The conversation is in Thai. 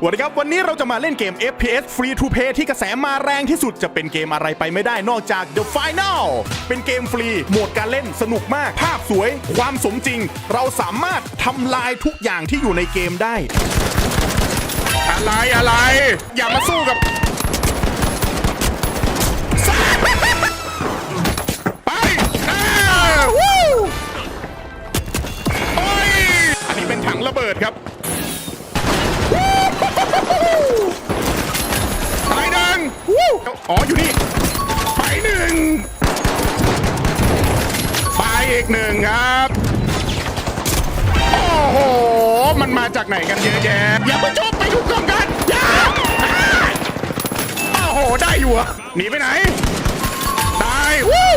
สวัสดีครับ วันนี้เราจะมาเล่นเกม FPS Free to Play ที่กระแสมาแรงที่สุดจะเป็นเกมอะไรไปไม่ได้นอกจาก The Final เป็นเกมฟรี โหมดการเล่นสนุกมาก ภาพสวย ความสมจริง เราสามารถทำลายทุกอย่างที่อยู่ในเกมได้ อะไรอะไร อย่ามาสู้กับ ไปอ่าวู้โอ้ยอันนี้เป็นถังระเบิดครับ ไปหนึ่งวู้ อ๋ออยู่นี่ ไปหนึ่งไปอีกหนึ่งครับ โอ้โห มันมาจากไหนกันเยอะแยะ อย่าเพิ่งจบไปทุกกองกันอย่าโอ้โห ได้อยู่อะหนีไปไหน ได้วู้